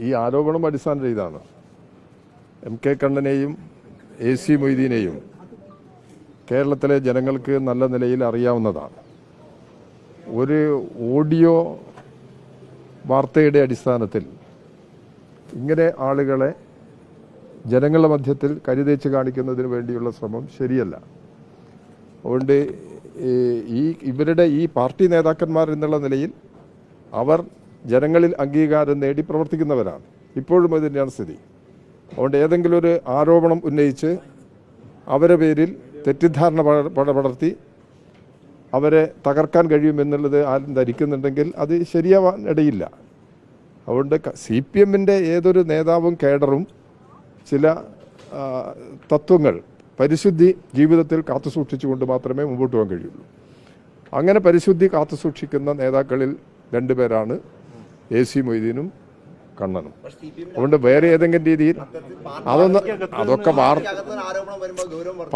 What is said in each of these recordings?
ഈ ആരോപണം അടിസ്ഥാന ഇതാണ്. എം കെ കണ്ണനെയും എ സി മൊയ്തീനെയും കേരളത്തിലെ ജനങ്ങൾക്ക് നല്ല നിലയിൽ അറിയാവുന്നതാണ്. ഒരു ഓഡിയോ വാർത്തയുടെ അടിസ്ഥാനത്തിൽ ഇങ്ങനെ ആളുകളെ ജനങ്ങളുടെ മധ്യത്തിൽ കരുതേച്ച് കാണിക്കുന്നതിന് വേണ്ടിയുള്ള ശ്രമം ശരിയല്ല. അതുകൊണ്ട് ഈ- ഇവരുടെ ഈ പാർട്ടി നേതാക്കന്മാർ എന്നുള്ള നിലയിൽ അവർ ജനങ്ങളിൽ അംഗീകാരം നേടി പ്രവർത്തിക്കുന്നവരാണ്. ഇപ്പോഴും അത് തന്നെയാണ് സ്ഥിതി. അതുകൊണ്ട് ഏതെങ്കിലും ഒരു ആരോപണം ഉന്നയിച്ച് അവരെ പേരിൽ തെറ്റിദ്ധാരണ പട- പട- പടർത്തി അവരെ തകർക്കാൻ കഴിയുമെന്നുള്ളത് ആരും ധരിക്കുന്നുണ്ടെങ്കിൽ അത് ശരിയാവാൻ ഇടയില്ല. അതുകൊണ്ട് സി പി എമ്മിന്റെ ഏതൊരു നേതാവും കേഡറും ചില തത്വങ്ങൾ പരിശുദ്ധി ജീവിതത്തിൽ കാത്തു സൂക്ഷിച്ചുകൊണ്ട് മാത്രമേ മുമ്പോട്ട് പോകാൻ കഴിയുള്ളൂ. അങ്ങനെ പരിശുദ്ധി കാത്തു സൂക്ഷിക്കുന്ന നേതാക്കളിൽ രണ്ടുപേരാണ് എ സി മൊയ്തീനും കണ്ണനും. അതുകൊണ്ട് വേറെ ഏതെങ്കിലും രീതിയിൽ അതൊന്ന് അതൊക്കെ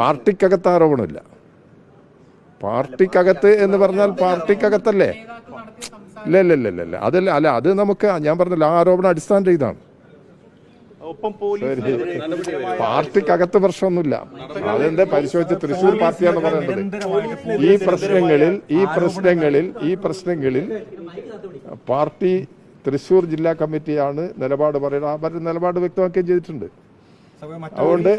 പാർട്ടിക്കകത്ത് ആരോപണമില്ല. പാർട്ടിക്കകത്ത് എന്ന് പറഞ്ഞാൽ പാർട്ടിക്കകത്തല്ലേ? ഇല്ല ഇല്ല ഇല്ല ഇല്ല അതല്ല അല്ല അത് നമുക്ക് ഞാൻ പറഞ്ഞില്ല ആ ആരോപണം അടിസ്ഥാന ചെയ്താണ് ഒപ്പം പോലീസ് പാർട്ടിക്കകത്ത് പ്രശ്നമൊന്നുമില്ല. അതെന്താ പരിശോധിച്ച് തൃശ്ശൂർ പാർട്ടിയാണ് പറയുന്നത്? ഈ പ്രശ്നങ്ങളിൽ ഈ പ്രശ്നങ്ങളിൽ ഈ പ്രശ്നങ്ങളിൽ പാർട്ടി തൃശ്ശൂർ ജില്ലാ കമ്മിറ്റിയാണ് നിലപാട് പറയുന്നത്. അവർ നിലപാട് വ്യക്തമാക്കുകയും ചെയ്തിട്ടുണ്ട്. അതുകൊണ്ട്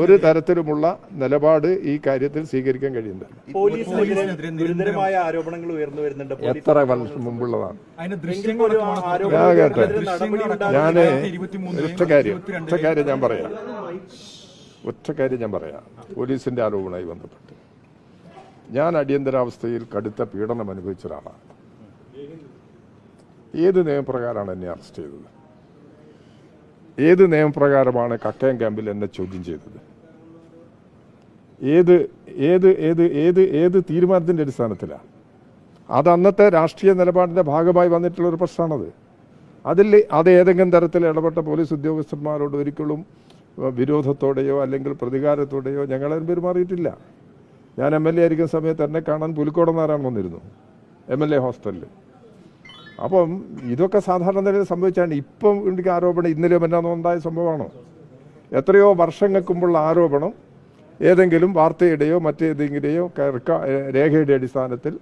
ഒരു തരത്തിലുമുള്ള നിലപാട് ഈ കാര്യത്തിൽ സ്വീകരിക്കാൻ കഴിയുന്നില്ല. ആരോപണങ്ങൾ ഉയർന്നു വരുന്നുണ്ട്. എത്ര വർഷം മുമ്പുള്ളതാണ്? ഞാൻ കേട്ടെ. ഇരുപത്തിമൂന്ന്, ഒറ്റ കാര്യം ഒറ്റ കാര്യം ഞാൻ പറയാം. ഒറ്റ കാര്യം ഞാൻ പറയാം. പോലീസിന്റെ ആരോപണവുമായി ബന്ധപ്പെട്ട്. ഞാൻ അടിയന്തരാവസ്ഥയിൽ കടുത്ത പീഡനം അനുഭവിച്ച ഒരാളാണ്. ഏത് നിയമപ്രകാരമാണ് എന്നെ അറസ്റ്റ് ചെയ്തത്? ഏത് നിയമപ്രകാരമാണ് കക്കയം ക്യാമ്പിൽ എന്നെ ചോദ്യം ചെയ്തത്? ഏത് ഏത് ഏത് ഏത് ഏത് തീരുമാനത്തിന്റെ അടിസ്ഥാനത്തിലാണ് അത് അന്നത്തെ രാഷ്ട്രീയ നിലപാടിന്റെ ഭാഗമായി വന്നിട്ടുള്ള ഒരു പ്രശ്നമാണത്. അതിൽ അത് ഏതെങ്കിലും തരത്തിൽ ഇടപെട്ട പോലീസ് ഉദ്യോഗസ്ഥന്മാരോട് ഒരിക്കലും വിരോധത്തോടെയോ അല്ലെങ്കിൽ പ്രതികാരത്തോടെയോ ഞങ്ങളാരും പെരുമാറിയിട്ടില്ല. ഞാൻ എം എൽ എ ആയിരിക്കുന്ന സമയത്ത് എന്നെ കാണാൻ പുലിക്കോടന്നാരാണ് വന്നിരുന്നു. എം എൽ എ ഹോസ്റ്റലിൽ അപ്പം ഇതൊക്കെ സാധാരണ നിലയിൽ സംഭവിച്ചാണ്. ഇപ്പം എനിക്ക് ആരോപണം ഇന്നലെ മറ്റാന്നോ ഉണ്ടായ സംഭവമാണോ? എത്രയോ വർഷങ്ങൾക്ക് മുമ്പുള്ള ആരോപണം. ഏതെങ്കിലും വാർത്തയുടെയോ മറ്റേതെങ്കിലെയോ രേഖയുടെ അടിസ്ഥാനത്തിൽ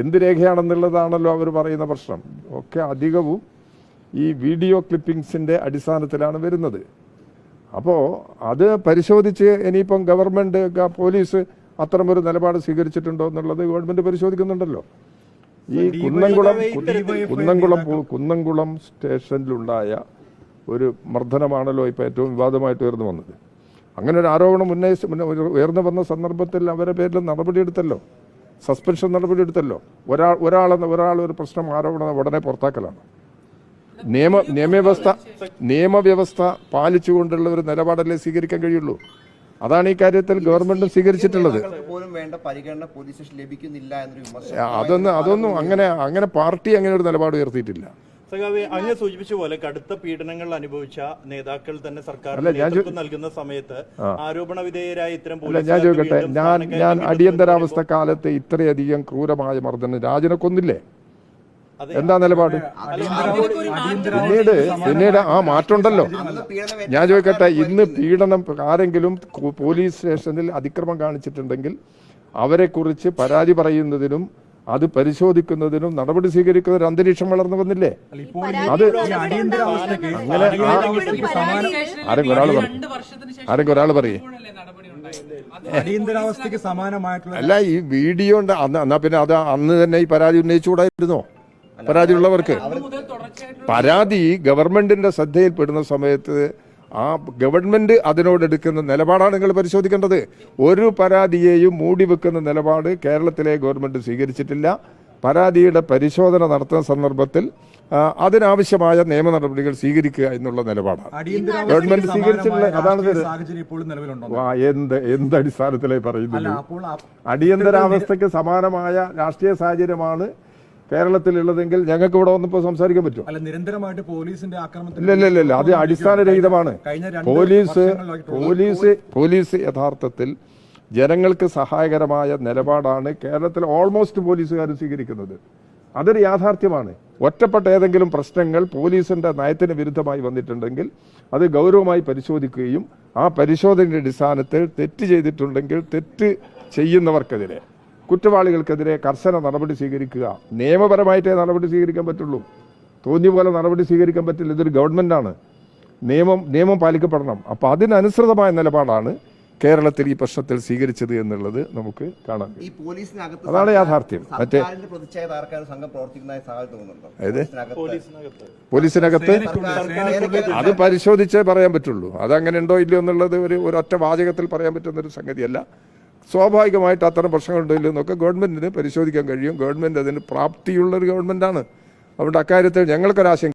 എന്ത് രേഖയാണെന്നുള്ളതാണല്ലോ അവർ പറയുന്ന പ്രശ്നം. ഒക്കെ അധികവും ഈ വീഡിയോ ക്ലിപ്പിംഗ്സിന്റെ അടിസ്ഥാനത്തിലാണ് വരുന്നത്. അപ്പോൾ അത് പരിശോധിച്ച് ഇനിയിപ്പം ഗവൺമെന്റ് പോലീസ് അത്തരമൊരു നിലപാട് സ്വീകരിച്ചിട്ടുണ്ടോ എന്നുള്ളത് ഗവൺമെന്റ് പരിശോധിക്കുന്നുണ്ടല്ലോ. ഈ കുന്നംകുളം കുന്നംകുളം കുന്നംകുളം സ്റ്റേഷനിലുണ്ടായ ഒരു മർദ്ദനമാണല്ലോ ഇപ്പോൾ ഏറ്റവും വിവാദമായിട്ട് ഉയർന്നു വന്നത്. അങ്ങനെ ഒരു ആരോപണം ഉന്നയിച്ച് ഉയർന്നു വന്ന സന്ദർഭത്തിൽ അവരെ പേരിൽ നടപടിയെടുത്തല്ലോ. സസ്പെൻഷൻ നടപടിയെടുത്തല്ലോ. ഒരാൾ ഒരാളെന്ന ഒരാൾ ഒരു പ്രശ്നം ആരോപണം ഉടനെ പുറത്താക്കലാണ്. നിയമ നിയമവ്യവസ്ഥ നിയമവ്യവസ്ഥ പാലിച്ചുകൊണ്ടുള്ള ഒരു നിലപാടല്ലേ സ്വീകരിക്കാൻ കഴിയുള്ളൂ? അതാണ് ഈ കാര്യത്തിൽ ഗവൺമെന്റ് സ്വീകരിച്ചിട്ടുള്ളത്. നേതാക്കൾക്ക് പോലും വേണ്ട പരിഗണന പോലീസ് ലഭിക്കുന്നില്ല എന്നൊരു വിമർശനം. അതൊന്നും അതൊന്നും അങ്ങനെ അങ്ങനെ പാർട്ടി അങ്ങനെ ഒരു നിലപാട് ഉയർത്തിയിട്ടില്ല. സഖാവേ അങ്ങ് സൂചിപ്പിച്ച പോലെ കടുത്ത പീഡനങ്ങൾ അനുഭവിച്ച നേതാക്കൾ തന്നെ സർക്കാർ നൽകുന്ന സമയത്ത് ആരോപണ വിധേയരായ ഇത്തരം ഞാൻ ചോദിക്കട്ടെ ഞാൻ ഞാൻ അടിയന്തരാവസ്ഥ കാലത്ത് ഇത്രയധികം ക്രൂരമായ മർദ്ദനം രാജനെ കൊന്നില്ലേ. എന്താ നിലപാട്? പിന്നീട് പിന്നീട് ആ മാറ്റമുണ്ടല്ലോ. ഞാൻ ചോദിക്കട്ടെ ഇന്ന് പീഡനം ആരെങ്കിലും പോലീസ് സ്റ്റേഷനിൽ അതിക്രമം കാണിച്ചിട്ടുണ്ടെങ്കിൽ അവരെക്കുറിച്ച് പരാതി പറയുന്നതിനും അത് പരിശോധിക്കുന്നതിനും നടപടി സ്വീകരിക്കുന്ന ഒരു അന്തരീക്ഷം വളർന്നു വന്നില്ലേ? അത് അങ്ങനെ ആരെങ്കിലും ഒരാൾ പറയും. ആരെങ്കിലും ഒരാൾ പറയും. അടിയന്തരാവസ്ഥക്ക് സമാനമായിട്ടുള്ള അല്ല ഈ വീഡിയോ ഉണ്ട്. അന്ന് എന്നാ പിന്നെ അത് അന്ന് തന്നെ ഈ പരാതി ഉന്നയിച്ചുകൂടായിരുന്നോ? പരാതി ഉള്ളവർക്ക് പരാതി ഗവൺമെന്റിന്റെ ശ്രദ്ധയിൽപ്പെടുന്ന സമയത്ത് ആ ഗവൺമെന്റ് അതിനോട് എടുക്കുന്ന നിലപാടാണ് നിങ്ങൾ പരിശോധിക്കേണ്ടത്. ഒരു പരാതിയെയും മൂടി വെക്കുന്ന നിലപാട് കേരളത്തിലെ ഗവൺമെന്റ് സ്വീകരിച്ചിട്ടില്ല. പരാതിയുടെ പരിശോധന നടത്തുന്ന സന്ദർഭത്തിൽ അതിനാവശ്യമായ നിയമ നടപടികൾ സ്വീകരിക്കുക എന്നുള്ള നിലപാടാണ്. ഗവൺമെന്റ് സ്വീകരിച്ചിട്ടുള്ള അതാണ് സാഹചര്യം ഇപ്പോഴും നിലവിലുണ്ടോ? വാ, എന്ത് എന്ത് അടിസ്ഥാനത്തിലായി പറയുന്നത്? അടിയന്തരാവസ്ഥയ്ക്ക് സമാനമായ രാഷ്ട്രീയ സാഹചര്യമാണ് കേരളത്തിലുള്ളതെങ്കിൽ ഞങ്ങൾക്ക് ഇവിടെ വന്നപ്പോൾ സംസാരിക്കാൻ പറ്റും അല്ല നിരന്തരമായിട്ട് പോലീസിന്റെ ഇല്ല ഇല്ല ഇല്ല അത് അടിസ്ഥാനരഹിതമാണ്. പോലീസ് പോലീസ് പോലീസ് യഥാർത്ഥത്തിൽ ജനങ്ങൾക്ക് സഹായകരമായ നിലപാടാണ് കേരളത്തിൽ ഓൾമോസ്റ്റ് പോലീസുകാർ സ്വീകരിക്കുന്നത്. അതൊരു യാഥാർത്ഥ്യമാണ്. ഒറ്റപ്പെട്ട ഏതെങ്കിലും പ്രശ്നങ്ങൾ പോലീസിന്റെ നയത്തിന് വിരുദ്ധമായി വന്നിട്ടുണ്ടെങ്കിൽ അത് ഗൗരവമായി പരിശോധിക്കുകയും ആ പരിശോധനയുടെ അടിസ്ഥാനത്തിൽ തെറ്റ് ചെയ്തിട്ടുണ്ടെങ്കിൽ തെറ്റ് ചെയ്യുന്നവർക്കെതിരെ. കുറ്റവാളികൾക്കെതിരെ കർശന നടപടി സ്വീകരിക്കുക. നിയമപരമായിട്ടേ നടപടി സ്വീകരിക്കാൻ പറ്റുള്ളൂ. തോന്നിയ പോലെ നടപടി സ്വീകരിക്കാൻ പറ്റില്ല. ഇതൊരു ഗവൺമെന്റാണ് നിയമം നിയമം പാലിക്കപ്പെടണം. അപ്പോൾ അതിനനുസൃതമായ നിലപാടാണ് കേരളത്തിൽ ഈ പ്രശ്നത്തിൽ സ്വീകരിച്ചത് എന്നുള്ളത് നമുക്ക് കാണാം കഴിയും. ഈ പോലീസിനകത്ത് അതാണ് യാഥാർത്ഥ്യം. മറ്റേ-? പോലീസിനകത്ത്. അത് പരിശോധിച്ചേ പറയാൻ പറ്റുള്ളൂ. അതങ്ങനെ ഉണ്ടോ ഇല്ലയോ എന്നുള്ളത് ഒരു ഒരൊറ്റ വാചകത്തിൽ പറയാൻ പറ്റുന്ന ഒരു സംഗതിയല്ല. സ്വാഭാവികമായിട്ട് അത്തരം പ്രശ്നങ്ങളുണ്ടല്ലോ എന്നൊക്കെ ഗവൺമെന്റിന് പരിശോധിക്കാൻ കഴിയും. ഗവൺമെന്റ് അതിന് പ്രാപ്തിയുള്ളൊരു ഗവൺമെന്റാണ് അതുകൊണ്ട് അക്കാര്യത്തിൽ ഞങ്ങൾക്കൊരാശങ്ക